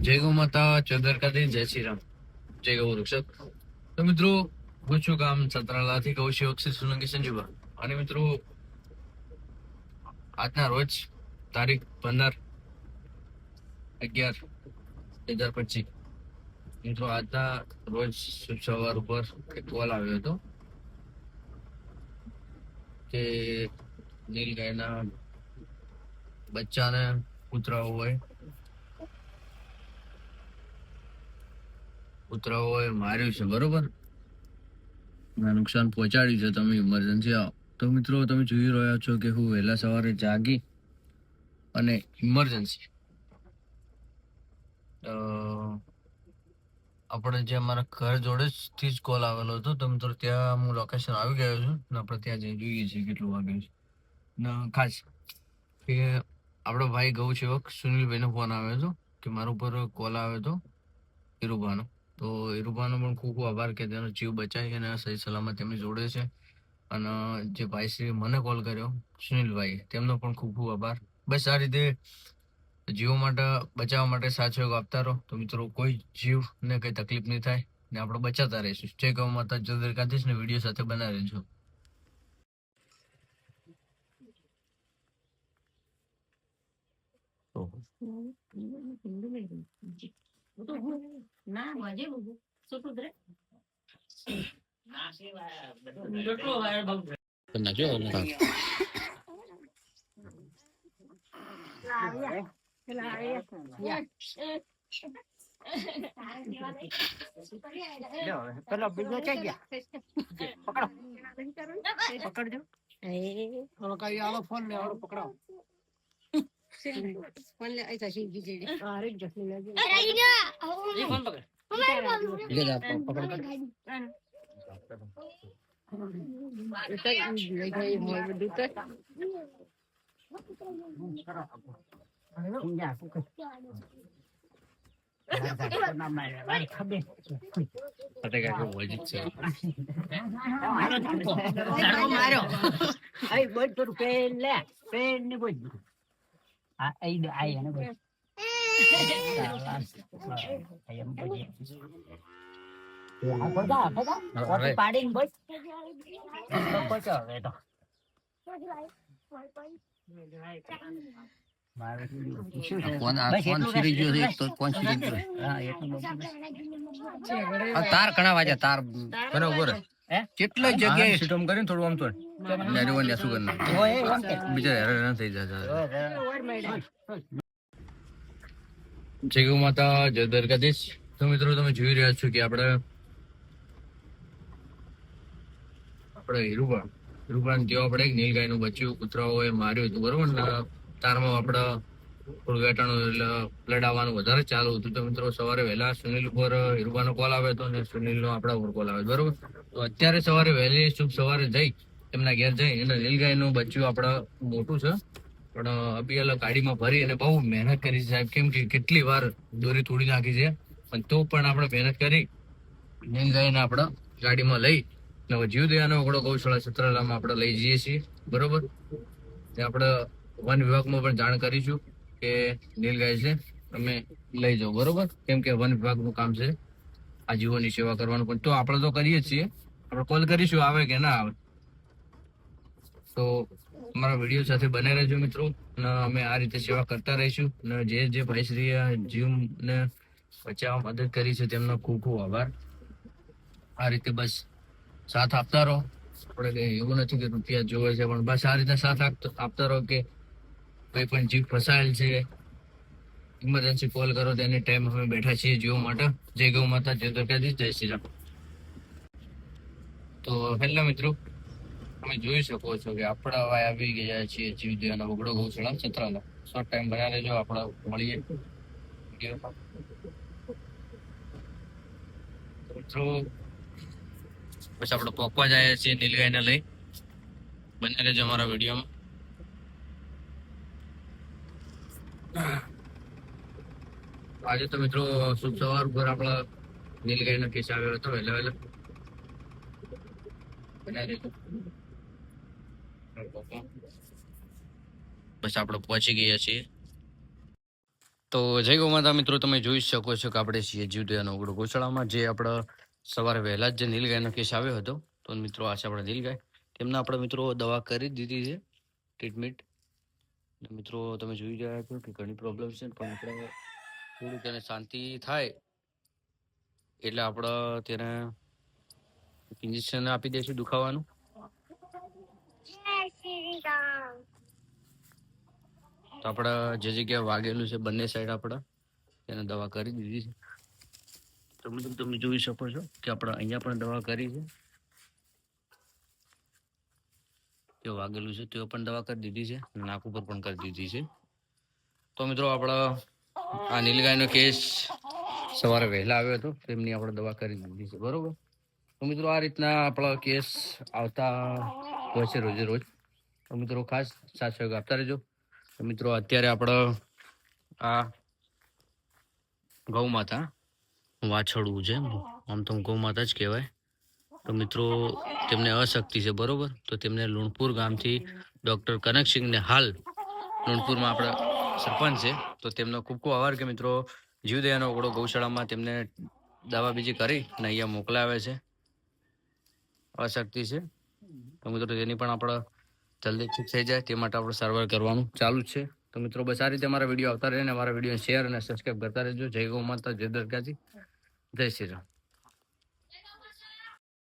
જય ગૌ માતા ચંદ્રકાદી જય શ્રી રામ. જય ગૌ વૃક્ષક. તો મિત્રો, હું છું ગામ સતરાલાથી કહું છું શ્રી સોલંકી સંજુભા. અને મિત્રો, આજના રોજ તારીખ પંદર અગિયાર બે હજાર પચીસ. મિત્રો, આજના રોજ સવાર ઉપર એક કોલ આવ્યો હતો કે નીલગાયના બચ્ચાને કૂતરાઓ હોય કૂતરાઓએ માર્યું છે, બરોબર? નુકસાન પહોંચાડ્યું છે, તમે ઇમરજન્સી આવો. તો મિત્રો, તમે જોઈ રહ્યા છો કે હું વહેલા સવારે જાગી અને ઇમરજન્સી આપણે જે અમારા ઘર જોડે થી જ કોલ આવેલો હતો, તો મિત્રો, ત્યાં હું લોકેશન આવી ગયો છું ને આપણે ત્યાં જઈ જોઈએ છીએ, કેટલું વાગ્યું છે. ને ખાસ કે આપણો ભાઈ ગૌ સેવક સુનિલભાઈનો ફોન આવ્યો હતો કે મારા ઉપર કોલ આવ્યો હતો હીરુભાનો તો રૂપાનો પણ ખૂબ ખૂબ આભાર કે તેનો જીવ બચાવી અને સહી સલામત તેમની જોડે છે. અને જે ભાઈશ્રી મને કોલ કર્યો સુનિલભાઈ તેમનો પણ ખૂબ ખૂબ આભાર. બસ આ રીતે જીવો માટે, બચાવવા માટે સાચો આપતા રહો. તો મિત્રો, કોઈ જીવને કઈ તકલીફ નહીં થાય ને આપણે બચાતા રહીશું. જય ગૌ માતા, જય દ્વારકાધીશ ને વીડિયો સાથે બનાવી રહીશું ના મજે બધું છોટું દરે પેલો બીજો છે ગયા પકડજો થોડો કઈ આલો ફોન માર્યો પેન લે પેન ને બોલ. ને બોલ એમ બોલ બધા બધા પાડીને બોલ પચો હવે તો મારે શું છે ફોન આ બસ ફોન એટલું છીરી ગયો છે રહેશે. એક તો ફોન છીરી ગયો હા એટલું બધું આ તાર ઘણા વાગ્યા તાર બરોબર? કેટલા જગ્યાએ? સિસ્ટમ કરીને થોડું આમ તો નેરવન નેસું કરી નાખ ઓય એમ. કે બીજા હેરાન થઈ જાય જય માતા જય તો મિત્રો તમે જોઈ રહ્યા છો કે આપણે આપણે હીરુબા હીરુબા ને ત્યાં આપણે એક નીલગાયનું બચ્ચું કૂતરાઓએ માર્યું હતું બરોબર? ને તારમાં આપણે થોડું વેટાણું એટલે લડાવવાનું વધારે ચાલુ હતું. તો મિત્રો સવારે વહેલા સુનિલ ઉપર હીરુબાનો કોલ આવે તો અને સુનિલનો આપણા ઉપર કોલ આવે બરોબર? તો અત્યારે સવારે વહેલી શુભ સવારે જઈ, એમના ઘેર જઈ અને નીલગાયનું બચ્ચું આપણા મોટું છે. પણ અભિયાલ ગાડીમાં ભરી અને બહુ મહેનત કરી છે સાહેબ. કેમ કે કેટલી વાર દોરી તોડી નાખી છે. પણ તો પણ આપણે મહેનત કરી નીલગાયને આપણે ગાડીમાં લઈ અને જીવદયાનો ઓગળો ગૌશાળા સત્રાલામાં આપણે લઈ જઈએ છીએ. બરોબર? આપણે વન વિભાગમાં પણ જાણ કરીશું. કે નીલગાય છે, તમે લઈ જાઓ, બરોબર? કેમ કે વન વિભાગનું કામ છે આ જીવોની સેવા કરવાનું. પણ તો આપણે તો કરીએ છીએ. આપણે કોલ કરીશું, આવે કે ના આવે. તો અમારા વીડિયો સાથે બને રહેજો મિત્રો, અને અમે આ રીતે સેવા કરતા રહીશું. અને જે જે ભાઈશ્રીએ જીવને બચાવવા મદદ કરી છે, તેમનો ખૂબ ખૂબ આભાર. આ રીતે બસ સાથ આપતા રહો. આપણે એવું નથી કે રૂપિયા જોવે છે, પણ બસ આ રીતે સાથ આપતા રહો કે કોઈ પણ જીવ ફસાયેલ છે ઇમરજન્સી કોલ કરો તેને ટાઈમ અમે બેઠા છીએ જીવો માટે. જય ગૌ માતા, જય દ્વારકાધીશ, જય શ્રી રામ. તો હેલો મિત્રો, તમે જોઈ શકો છો કે આપણા વાય આવી ગયા છીએ જીવદયાના ઉગડો ગૌશાળા છત્રાનો શોર્ટ ટાઈમ બના રહેજો આપણા મળીએ. મિત્રો પછી આપણે પોકવા જાય છીએ નીલગાયને લઈ. બને રહેજો અમારા વિડીયોમાં. આજે તો મિત્રો શુભ સવાર ઉપર આપણા નીલગાયનો કેસ આવ્યો હતો વહેલા વહેલા બસ આપણે પહોંચી ગયા છીએ. તો જય ગૌ માતા મિત્રો, તમે જોઈ શકો છો કે આપણે છીએ જીવદયાનો ઓગળો ગોશાળામાં, જે આપણે સવારે વહેલા જ જે નીલગાયનો કેસ આવ્યો હતો. તો મિત્રો, આ છે આપણે નીલગાય. તેમના આપણે મિત્રો દવા કરી દીધી છે, ટ્રીટમેન્ટ. મિત્રો, તમે જોઈ રહ્યા છો કે ઘણી પ્રોબ્લેમ છે પણ આપણે થોડું તેને શાંતિ થાય એટલે આપણે તેને ઇન્જેક્શન આપી દઈશું દુખાવાનું. તો આપણે જે જગ્યાએ વાગેલું છે બંને સાઈડ આપણે તેને દવા કરી દીધી છે. તો મિત્રો તમે જોઈ શકો છો કે આપણે અહીંયા પણ દવા કરી છે. તે વાગેલું છે તેઓ પણ દવા કરી દીધી છે નાક ઉપર પણ કરી દીધી છે. તો મિત્રો આપણે આ નીલગાયનો કેસ સવારે વહેલા આવ્યો હતો. તેમની આપણે દવા કરી દીધી છે. બરોબર? તો મિત્રો આ રીતના આપણા કેસ આવતા હોય છે રોજે રોજ. તો મિત્રો ખાસ સાથ સહયોગ આપતા રહેજો. તો મિત્રો અત્યારે આપણે આ ગૌ માતા વાછળવું છે આમ તો ગૌ માતા જ કહેવાય. તો મિત્રો તેમને અશક્તિ છે, બરોબર? તો તેમને લુણપુર ગામથી ડૉક્ટર કનકસિંહને હાલ લુણપુરમાં આપણા સરપંચ છે. તો તેમનો ખૂબ ખૂબ આભાર કે મિત્રો જીવદયાનો ઓગળો ગૌશાળામાં તેમને દવા બીજી કરી અને અહીંયા મોકલાવે છે. અશક્તિ છે. તો મિત્રો તેની પણ આપણે જલ્દી ઠીક થઈ જાય તે માટે આપણે સારવાર કરવાનું ચાલુ છે. તો મિત્રો બસ આ રીતે અમારા વીડિયો આવતા રહે અને અમારા વીડિયો શેર અને સબસ્ક્રાઈબ કરતા રહેજો. જય ગૌ માતા, જય દરગાજી જય શ્રી રામ.